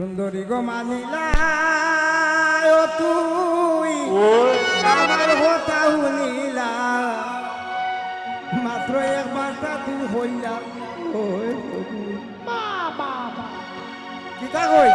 সুন্দরী গো মানিলা তুই আমার কথা শুনিলা মাত্র একবারটা তুই হইলা ওই কিতা কই?